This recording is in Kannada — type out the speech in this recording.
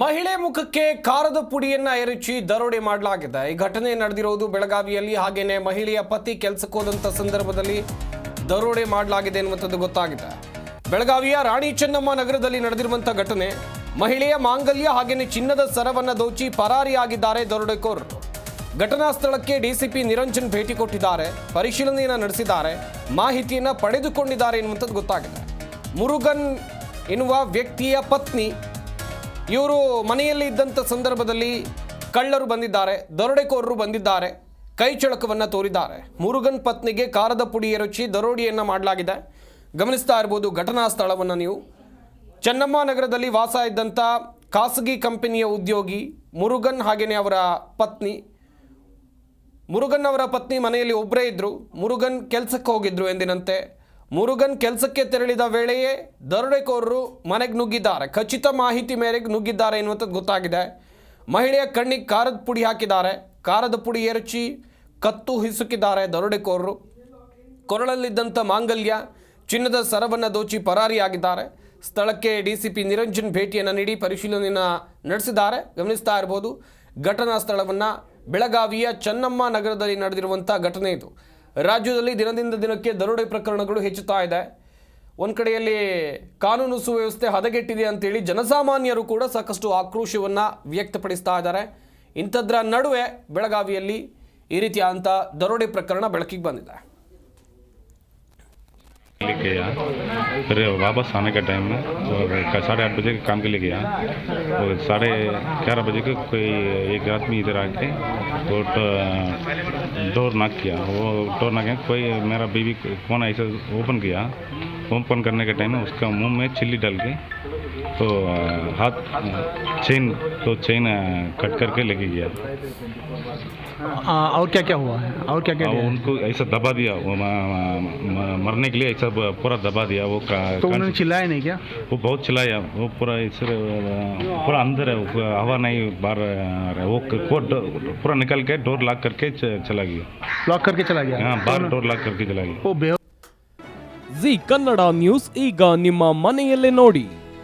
ಮಹಿಳೆ ಮುಖಕ್ಕೆ ಖಾರದ ಪುಡಿಯನ್ನ ಎರಚಿ ದರೋಡೆ ಮಾಡಲಾಗಿದೆ. ಈ ಘಟನೆ ನಡೆದಿರುವುದು ಬೆಳಗಾವಿಯಲ್ಲಿ. ಹಾಗೇನೆ ಮಹಿಳೆಯ ಪತಿ ಕೆಲಸಕ್ಕೋದಂತ ಸಂದರ್ಭದಲ್ಲಿ ದರೋಡೆ ಮಾಡಲಾಗಿದೆ ಎನ್ನುವಂಥದ್ದು ಗೊತ್ತಾಗಿದೆ. ಬೆಳಗಾವಿಯ ರಾಣಿ ಚೆನ್ನಮ್ಮ ನಗರದಲ್ಲಿ ನಡೆದಿರುವಂಥ ಘಟನೆ. ಮಹಿಳೆಯ ಮಾಂಗಲ್ಯ ಹಾಗೇನೆ ಚಿನ್ನದ ಸರವನ್ನ ದೋಚಿ ಪರಾರಿಯಾಗಿದ್ದಾರೆ ದರೋಡೆಕೋರರು ಘಟನಾ ಸ್ಥಳಕ್ಕೆ ಡಿಸಿಪಿ ನಿರಂಜನ್ ಭೇಟಿ ಕೊಟ್ಟಿದ್ದಾರೆ. ಪರಿಶೀಲನೆಯನ್ನು ನಡೆಸಿದ್ದಾರೆ. ಮಾಹಿತಿಯನ್ನ ಪಡೆದುಕೊಂಡಿದ್ದಾರೆ ಎನ್ನುವಂಥದ್ದು ಗೊತ್ತಾಗಿದೆ. ಮುರುಗನ್ ಎನ್ನುವ ವ್ಯಕ್ತಿಯ ಪತ್ನಿ ಇವರು ಮನೆಯಲ್ಲಿ ಇದ್ದಂಥ ಸಂದರ್ಭದಲ್ಲಿ ಕಳ್ಳರು ಬಂದಿದ್ದಾರೆ, ದರೋಡೆಕೋರರು ಬಂದಿದ್ದಾರೆ, ಕೈ ಚಳಕವನ್ನು ತೋರಿದ್ದಾರೆ. ಮುರುಗನ್ ಪತ್ನಿಗೆ ಖಾರದ ಪುಡಿ ಎರಚಿ ದರೋಡಿಯನ್ನು ಮಾಡಲಾಗಿದೆ. ಗಮನಿಸ್ತಾ ಇರ್ಬೋದು ಘಟನಾ ಸ್ಥಳವನ್ನು ನೀವು. ಚೆನ್ನಮ್ಮ ನಗರದಲ್ಲಿ ವಾಸ ಇದ್ದಂಥ ಖಾಸಗಿ ಕಂಪನಿಯ ಉದ್ಯೋಗಿ ಮುರುಗನ್ ಹಾಗೆಯೇ ಅವರ ಪತ್ನಿ. ಮುರುಗನ್ ಅವರ ಪತ್ನಿ ಮನೆಯಲ್ಲಿ ಒಬ್ಬರೇ ಇದ್ದರು ಮುರುಗನ್ ಕೆಲಸಕ್ಕೆ ಹೋಗಿದ್ರು ಎಂದಿನಂತೆ. ಮುರುಗನ್ ಕೆಲಸಕ್ಕೆ ತೆರಳಿದ ವೇಳೆಯೇ ದರೋಡೆಕೋರರು ಮನೆಗೆ ನುಗ್ಗಿದ್ದಾರೆ. ಖಚಿತ ಮಾಹಿತಿ ಮೇರೆಗೆ ನುಗ್ಗಿದ್ದಾರೆ ಎನ್ನುವಂಥದ್ದು ಗೊತ್ತಾಗಿದೆ. ಮಹಿಳೆಯ ಕಣ್ಣಿಗೆ ಖಾರದ ಪುಡಿ ಹಾಕಿದ್ದಾರೆ. ಖಾರದ ಪುಡಿ ಎರಚಿ ಕತ್ತು ಹಿಸುಕಿದ್ದಾರೆ ದರೋಡೆಕೋರರು. ಕೊರಳಲ್ಲಿದ್ದಂಥ ಮಾಂಗಲ್ಯ, ಚಿನ್ನದ ಸರವನ್ನು ದೋಚಿ ಪರಾರಿಯಾಗಿದ್ದಾರೆ. ಸ್ಥಳಕ್ಕೆ ಡಿ ಸಿ ಪಿ ನಿರಂಜನ್ ಭೇಟಿಯನ್ನು ನೀಡಿ ಪರಿಶೀಲನೆಯನ್ನು ನಡೆಸಿದ್ದಾರೆ. ಗಮನಿಸ್ತಾ ಇರ್ಬೋದು, ಘಟನಾ ಸ್ಥಳವನ್ನು ಬೆಳಗಾವಿಯ ಚನ್ನಮ್ಮ ನಗರದಲ್ಲಿ ನಡೆದಿರುವಂಥ ಘಟನೆ ಇದು. ರಾಜ್ಯದಲ್ಲಿ ದಿನದಿಂದ ದಿನಕ್ಕೆ ದರೋಡೆ ಪ್ರಕರಣಗಳು ಹೆಚ್ಚುತ್ತಾ ಇದೆ. ಒಂದು ಕಡೆಯಲ್ಲಿ ಕಾನೂನು ಸುವ್ಯವಸ್ಥೆ ಹದಗೆಟ್ಟಿದೆ ಅಂತೇಳಿ ಜನಸಾಮಾನ್ಯರು ಕೂಡ ಸಾಕಷ್ಟು ಆಕ್ರೋಶವನ್ನು ವ್ಯಕ್ತಪಡಿಸ್ತಾ ಇದ್ದಾರೆ. ಇಂಥದ್ರ ನಡುವೆ ಬೆಳಗಾವಿಯಲ್ಲಿ ಈ ರೀತಿಯಾದಂಥ ದರೋಡೆ ಪ್ರಕರಣ ಬೆಳಕಿಗೆ ಬಂದಿದೆ. लिए गया फिर वापस आने के टाइम में और साढ़े आठ बजे के काम के लिए गया। और साढ़े ग्यारह बजे के कोई एक आदमी इधर आके तो डोर नाक किया। वो डोर नाक किया कोई मेरा बीवी फ़ोन ऐसे ओपन किया। ओपन करने के टाइम में उसका मुँह में चिल्ली डाल के तो अ, हाथ चेन तो चेन कट करके लेके गया आ, और क्या क्या हुआ है और क्या क्या और हुआ है? उनको ऐसा दबा दिया वो म- म- मरने के लिए ऐसा पूरा दबा दिया वो का- तो उन्होंने कांच- चिल्लाया नहीं क्या वो बहुत चिल्लाया वो पूरा इस पूरा अंदर है वो हवा नहीं बाहर आ रहा है वो कोट पूरा निकल के डोर लॉक करके च- चला गया लॉक करके चला गया हाँ बाहर डोर लॉक करके चला गया वो बेहोश ಜಿ ಕನ್ನಡ ನ್ಯೂಸ್ ಈಗ ನಿಮ್ಮ ಮನೆಯಲ್ಲೇ ನೋಡಿ